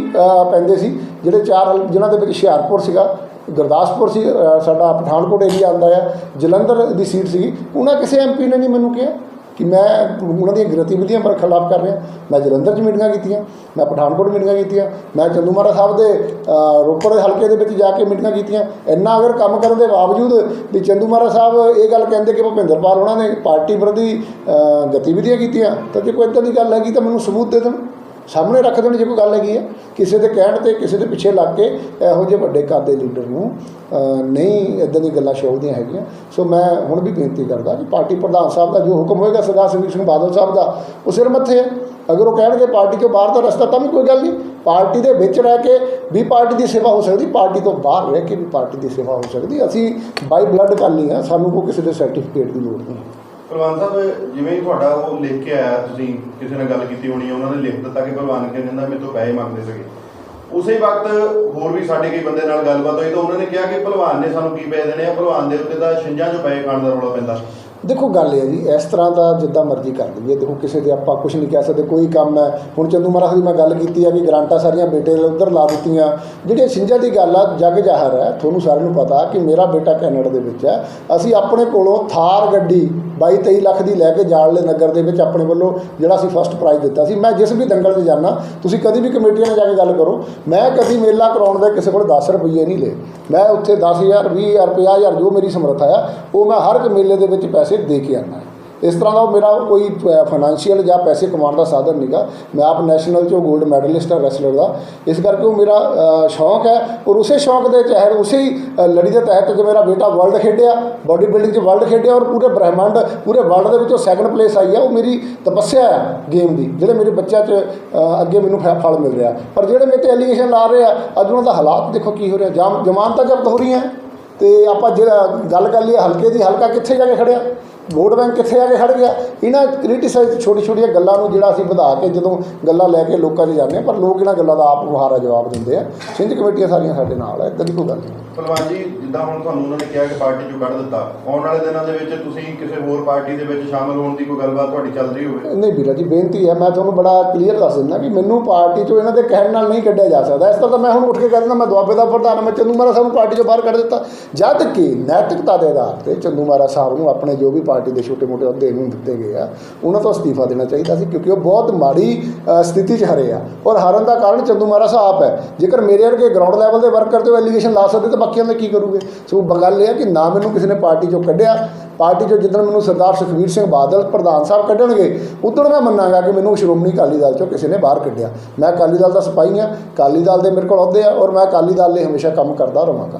ਪੈਂਦੇ ਸੀ, ਜਿਹੜੇ ਚਾਰ ਹਲ- ਜਿਨ੍ਹਾਂ ਦੇ ਵਿੱਚ ਹੁਸ਼ਿਆਰਪੁਰ ਸੀਗਾ ਗੁਰਦਾਸਪੁਰ ਸੀ ਸਾਡਾ ਪਠਾਨਕੋਟ ਏਰੀਆ ਆਉਂਦਾ ਆ, ਜਲੰਧਰ ਦੀ ਸੀਟ ਸੀਗੀ। ਉਹਨਾਂ ਕਿਸੇ ਐਮਪੀ ਨੇ ਨਹੀਂ ਮੈਨੂੰ ਕਿਹਾ ਕਿ ਮੈਂ ਉਹਨਾਂ ਦੀਆਂ ਗਤੀਵਿਧੀਆਂ ਪਰ ਖਿਲਾਫ ਕਰ ਰਿਹਾ। ਮੈਂ ਜਲੰਧਰ 'ਚ ਮੀਟਿੰਗਾਂ ਕੀਤੀਆਂ, ਮੈਂ ਪਠਾਨਕੋਟ ਮੀਟਿੰਗਾਂ ਕੀਤੀਆਂ, ਮੈਂ ਚੰਦੂਮਾਰਾ ਸਾਹਿਬ ਦੇ ਰੋਪੜ ਦੇ ਹਲਕੇ ਦੇ ਵਿੱਚ ਜਾ ਕੇ ਮੀਟਿੰਗਾਂ ਕੀਤੀਆਂ। ਇੰਨਾ ਅਗਰ ਕੰਮ ਕਰਨ ਦੇ ਬਾਵਜੂਦ ਵੀ ਚੰਦੂਮਾਰਾ ਸਾਹਿਬ ਇਹ ਗੱਲ ਕਹਿੰਦੇ ਕਿ ਭੁਪਿੰਦਰ ਪਾਲ ਉਹਨਾਂ ਨੇ ਪਾਰਟੀ ਵਿਰੋਧੀ ਗਤੀਵਿਧੀਆਂ ਕੀਤੀਆਂ, ਤਾਂ ਜੇ ਕੋਈ ਇੱਦਾਂ ਦੀ ਗੱਲ ਹੈਗੀ ਤਾਂ ਮੈਨੂੰ ਸਬੂਤ ਦੇ ਦੇਣ। ਸਾਹਮਣੇ ਰੱਖ ਦੇਣ ਜੇ ਕੋਈ ਗੱਲ ਹੈਗੀ ਹੈ, ਕਿਸੇ ਦੇ ਕਹਿਣ ਤੇ ਕਿਸੇ ਦੇ ਪਿੱਛੇ ਲੱਗ ਕੇ ਇਹੋ ਜਿਹੇ ਵੱਡੇ ਕੱਦ ਦੇ ਲੀਡਰ ਨੂੰ ਨਹੀਂ ਇਦਾਂ ਦੀ ਗੱਲਾਂ ਸ਼ੋਭਦੀਆਂ ਹੈਗੀਆਂ। ਸੋ ਮੈਂ ਹੁਣ ਵੀ ਬੇਨਤੀ ਕਰਦਾ ਕਿ ਪਾਰਟੀ ਪ੍ਰਧਾਨ ਸਾਹਿਬ ਦਾ ਜੋ ਹੁਕਮ ਹੋਏਗਾ, ਸਰਦਾਰ ਸੁਖਬੀਰ ਸਿੰਘ ਬਾਦਲ ਸਾਹਿਬ ਦਾ, ਉਹ ਸਿਰ ਮੱਥੇ ਹੈ। ਅਗਰ ਉਹ ਕਹਿਣਗੇ ਪਾਰਟੀ ਤੋਂ ਬਾਹਰ ਦਾ ਰਸਤਾ, ਤਾਂ ਵੀ ਕੋਈ ਗੱਲ ਨਹੀਂ। ਪਾਰਟੀ ਦੇ ਵਿੱਚ ਰਹਿ ਕੇ ਵੀ ਪਾਰਟੀ ਦੀ ਸੇਵਾ ਹੋ ਸਕਦੀ, ਪਾਰਟੀ ਤੋਂ ਬਾਹਰ ਰਹਿ ਕੇ ਵੀ ਪਾਰਟੀ ਦੀ ਸੇਵਾ ਹੋ ਸਕਦੀ। ਅਸੀਂ ਬਾਈ ਬਲੱਡ ਕਰਨੀ ਆ, ਸਾਨੂੰ ਕੋਈ ਕਿਸੇ ਦੇ ਸਰਟੀਫਿਕੇਟ ਦੀ ਲੋੜ ਨਹੀਂ। ਭਲਵਾਨ ਸਾਹਿਬ, ਜਿਵੇਂ ਤੁਹਾਡਾ ਉਹ ਲਿਖ ਕੇ ਆਇਆ, ਤੁਸੀਂ ਕਿਸੇ ਨਾਲ ਗੱਲ ਕੀਤੀ ਹੋਣੀ ਹੈ ਉਹਨਾਂ ਨੇ ਲਿਖ ਦਿੱਤਾ ਕਿ ਭਲਵਾਨ ਕੇ ਕਹਿੰਦਾ ਮੇਰੇ ਤੋਂ ਪੈਸੇ ਮੰਗਦੇ ਸੀਗੇ। ਉਸੇ ਵਕਤ ਹੋਰ ਵੀ ਸਾਡੇ ਕਈ ਬੰਦੇ ਨਾਲ ਗੱਲਬਾਤ ਹੋਈ ਤਾਂ ਉਹਨਾਂ ਨੇ ਕਿਹਾ ਕਿ ਭਲਵਾਨ ਨੇ ਸਾਨੂੰ ਕੀ ਪੈਸੇ ਦੇਣੇ ਆ? ਭਲਵਾਨ ਦੇ ਉੱਤੇ ਤਾਂ ਛਿੰਝਾਂ 'ਚੋਂ ਪੈਸੇ ਖਾਣ ਦਾ ਰੌਲਾ ਪੈਂਦਾ। ਦੇਖੋ, ਗੱਲ ਇਹ ਜੀ, ਇਸ ਤਰ੍ਹਾਂ ਦਾ ਜਿੱਦਾਂ ਮਰਜ਼ੀ ਕਰ ਲਈਏ। ਦੇਖੋ, ਕਿਸੇ ਦੇ ਆਪਾਂ ਕੁਝ ਨਹੀਂ ਕਹਿ ਸਕਦੇ, ਕੋਈ ਕੰਮ ਹੈ। ਹੁਣ ਚੰਦੂ ਮਹਾਰਾਜ ਦੀ ਮੈਂ ਗੱਲ ਕੀਤੀ ਹੈ ਕਿ ਗਰਾਂਟਾਂ ਸਾਰੀਆਂ ਬੇਟੇ ਦੇ ਉੱਧਰ ਲਾ ਦਿੱਤੀਆਂ। ਜਿਹੜੇ ਸਿੰਜਾ ਦੀ ਗੱਲ ਆ, ਜੱਗ ਜ਼ਾਹਰ ਹੈ। ਤੁਹਾਨੂੰ ਸਾਰਿਆਂ ਨੂੰ ਪਤਾ ਕਿ ਮੇਰਾ ਬੇਟਾ ਕੈਨੇਡਾ ਦੇ ਵਿੱਚ ਹੈ। ਅਸੀਂ ਆਪਣੇ ਕੋਲੋਂ ਥਾਰ ਗੱਡੀ 22 23 ਲੱਖ ਦੀ ਲੈ ਕੇ ਜਾੜਲੇ ਨਗਰ ਦੇ ਵਿੱਚ ਆਪਣੇ ਵੱਲੋਂ ਜਿਹੜਾ ਅਸੀਂ ਫਸਟ ਪ੍ਰਾਈਜ਼ ਦਿੱਤਾ ਸੀ। ਮੈਂ ਜਿਸ ਵੀ ਦੰਗਲ 'ਚ ਜਾਣਾ ਤੁਸੀਂ ਕਦੀ ਵੀ ਕਮੇਟੀਆਂ ਨਾਲ ਜਾ ਕੇ ਗੱਲ ਕਰੋ, ਮੈਂ ਕਦੀ ਮੇਲਾ ਕਰਾਉਣ ਦੇ ਕਿਸੇ ਕੋਲ 10 ਰੁਪਏ ਨਹੀਂ ਲਏ। ਮੈਂ ਉੱਥੇ 10000 20000 50000 ਜੋ ਮੇਰੀ ਸਮਰੱਥਾ ਆ, ਉਹ ਮੈਂ ਹਰ ਇੱਕ ਮੇਲੇ ਦੇ ਵਿੱਚ ਪੈਸੇ ਦੇ ਕੇ ਆਉਂਦਾ। ਇਸ ਤਰ੍ਹਾਂ ਦਾ ਉਹ ਮੇਰਾ ਕੋਈ ਫਾਈਨੈਂਸ਼ੀਅਲ ਜਾਂ ਪੈਸੇ ਕਮਾਉਣ ਦਾ ਸਾਧਨ ਨਹੀਂਗਾ ਮੈਂ ਆਪ ਨੈਸ਼ਨਲ 'ਚੋਂ 골ਡ ਮੈਡਲਿਸਟ ਹਾਂ ਰੈਸਲਰ ਦਾ। ਇਸ ਕਰਕੇ ਉਹ ਮੇਰਾ ਸ਼ੌਂਕ ਹੈ ਔਰ ਉਸੇ ਸ਼ੌਂਕ ਦੇ ਤਹਿਤ, ਉਸੇ ਲੜੀ ਦੇ ਤਹਿਤ ਜੇ ਮੇਰਾ ਬੇਟਾ ਵਰਲਡ ਖੇਡਿਆ ਬਾਡੀ ਬਿਲਡਿੰਗ 'ਚ ਵਰਲਡ ਖੇਡਿਆ ਔਰ ਪੂਰੇ ਬ੍ਰਹਿਮੰਡ, ਪੂਰੇ ਵਰਲਡ ਦੇ ਵਿੱਚੋਂ ਸੈਕੰਡ ਪਲੇਸ ਆਈ ਆ। ਉਹ ਮੇਰੀ ਤਪੱਸਿਆ ਹੈ ਗੇਮ ਦੀ, ਜਿਹੜੇ ਮੇਰੇ ਬੱਚਿਆਂ 'ਚ ਅੱਗੇ ਮੈਨੂੰ ਫ- ਫਲ ਮਿਲ ਰਿਹਾ। ਪਰ ਜਿਹੜੇ ਮੇਰੇ ਤੇ ਐਲੀਗੇਸ਼ਨ ਲਾ ਰਹੇ ਆ, ਅੱਜ ਉਹਨਾਂ ਦਾ ਹਾਲਾਤ ਦੇਖੋ ਕੀ ਹੋ ਰਿਹਾ। ਜਾਮ, ਜ਼ਮਾਨਤਾਂ ਜ਼ਬਤ ਹੋ ਰਹੀਆਂ। ਤੇ ਆਪਾਂ ਜਿਹੜਾ ਗੱਲ ਕਰ ਲਈਏ ਹਲਕੇ ਦੀ, ਹਲਕਾ ਕਿੱਥੇ ਜਾ ਕੇ ਖੜਿਆ? ਵੋਟ ਬੈਂਕ ਕਿੱਥੇ ਆ ਕੇ ਖੜ ਗਿਆ? ਇਹਨਾਂ ਕ੍ਰਿਟਿਸਾਈਜ਼ ਛੋਟੀ ਛੋਟੀਆਂ ਗੱਲਾਂ ਨੂੰ ਜਿਹੜਾ ਅਸੀਂ ਵਧਾ ਕੇ ਜਦੋਂ ਗੱਲਾਂ ਲੈ ਕੇ ਲੋਕਾਂ 'ਚ ਜਾਂਦੇ ਹਾਂ ਪਰ ਲੋਕ ਇਹਨਾਂ ਗੱਲਾਂ ਦਾ ਆਪ ਮੁਹਾਰਾ ਜਵਾਬ ਦਿੰਦੇ ਆ। ਸਿੰਧ ਕਮੇਟੀਆਂ ਸਾਰੀਆਂ ਸਾਡੇ ਨਾਲ ਹੈ ਇਦਾਂ ਦੀ ਕੋਈ ਗੱਲ ਨਹੀਂ। ਭਲਵਾਨ ਜੀ ਜਿੱਦਾਂ ਹੁਣ ਤੁਹਾਨੂੰ ਉਹਨਾਂ ਨੇ ਕਿਹਾ ਕਿ ਪਾਰਟੀ 'ਚੋਂ ਕੱਢ ਦਿੱਤਾ ਆਉਣ ਵਾਲੇ ਦਿਨਾਂ ਦੇ ਵਿੱਚ ਤੁਸੀਂ ਕਿਸੇ ਹੋਰ ਪਾਰਟੀ ਦੇ ਵਿੱਚ ਸ਼ਾਮਲ ਹੋਣ ਦੀ ਕੋਈ ਗੱਲਬਾਤ ਤੁਹਾਡੀ ਚੱਲ ਰਹੀ ਹੋਵੇ? ਨਹੀਂ ਵੀਰਾ ਜੀ ਬੇਨਤੀ ਹੈ ਮੈਂ ਤੁਹਾਨੂੰ ਬੜਾ ਕਲੀਅਰ ਦੱਸ ਦਿੰਦਾ ਕਿ ਮੈਨੂੰ ਪਾਰਟੀ ਚੋਂ ਇਹਨਾਂ ਦੇ ਕਹਿਣ ਨਾਲ ਨਹੀਂ ਕੱਢਿਆ ਜਾ ਸਕਦਾ। ਇਸ ਤਰ੍ਹਾਂ ਤਾਂ ਮੈਂ ਹੁਣ ਉੱਠ ਕੇ ਕਹਿ ਦਿੰਦਾ ਮੈਂ ਦੁਆਬੇ ਦਾ ਪ੍ਰਧਾਨ ਮੈਂ ਚੰਦੂ ਮਾਰਾ ਸਾਹਿਬ ਨੂੰ ਪਾਰਟੀ ਚੋਂ ਬਾਹਰ ਕੱਢ ਦਿੱਤਾ। ਜਦ ਕਿ ਨੈਤਿਕਤਾ ਦੇ ਆਧਾਰ ਤੇ ਚੰਦੂ ਮਾਰਾ ਸਾਹਿਬ ਨੂੰ ਆਪਣੇ ਜੋ ਵੀ ਪਾਰਟੀ ਦੇ ਛੋਟੇ-ਮੋਟੇ ਅਹੁਦੇ ਨੂੰ ਦਿੱਤੇ ਗਏ ਆ, ਉਹਨਾਂ ਤੋਂ ਅਸਤੀਫਾ ਦੇਣਾ ਚਾਹੀਦਾ ਸੀ ਕਿਉਂਕਿ ਉਹ ਬਹੁਤ ਮਾੜੀ ਸਥਿਤੀ 'ਚ ਹਰੇ ਆ। ਔਰ ਹਾਰਨ ਦਾ ਕਾਰਨ ਚੰਦੂ ਮਾਰਾ ਸਾਹਿਬ ਆਪ ਹੈ। ਜੇਕਰ ਮੇਰੇ ਵਰਗੇ ਗਰਾਊਂਡ ਲੈਵਲ ਦੇ ਵਰਕਰ ਤੇ ਐਲੀਗੇਸ਼ਨ ਲਾ ਸਕਦੇ, ਤਾਂ ਬਾਕੀਆਂ ਦਾ ਕੀ ਕਰੂਗੇ? ਸੋ ਬ- ਗੱਲ ਇਹ ਹੈ ਕਿ ਨਾ ਮੈਨੂੰ ਕਿਸੇ ਨੇ ਪਾਰਟੀ ਚੋਂ ਕੱਢਿਆ। ਪਾਰਟੀ ਚੋਂ ਜਿੱਦਣ ਮੈਨੂੰ ਸਰਦਾਰ ਸੁਖਬੀਰ ਸਿੰਘ ਬਾਦਲ, ਪ੍ਰਧਾਨ ਸਾਹਿਬ ਕੱਢਣਗੇ, ਉਦੋਂ ਮੈਂ ਮੰਨਾਂਗਾ ਕਿ ਮੈਨੂੰ ਸ਼੍ਰੋਮਣੀ ਅਕਾਲੀ ਦਲ ਚੋਂ ਕਿਸੇ ਨੇ ਬਾਹਰ ਕੱਢਿਆ। ਮੈਂ ਅਕਾਲੀ ਦਲ ਦਾ ਸਿਪਾਹੀ ਹਾਂ। ਅਕਾਲੀ ਦਲ ਦੇ ਮੇਰੇ ਕੋਲ ਅਹੁਦੇ ਆ ਔਰ ਮੈਂ ਅਕਾਲੀ ਦਲ ਲਈ ਹਮੇਸ਼ਾ ਕੰਮ ਕਰਦਾ ਰਹਾਂਗਾ।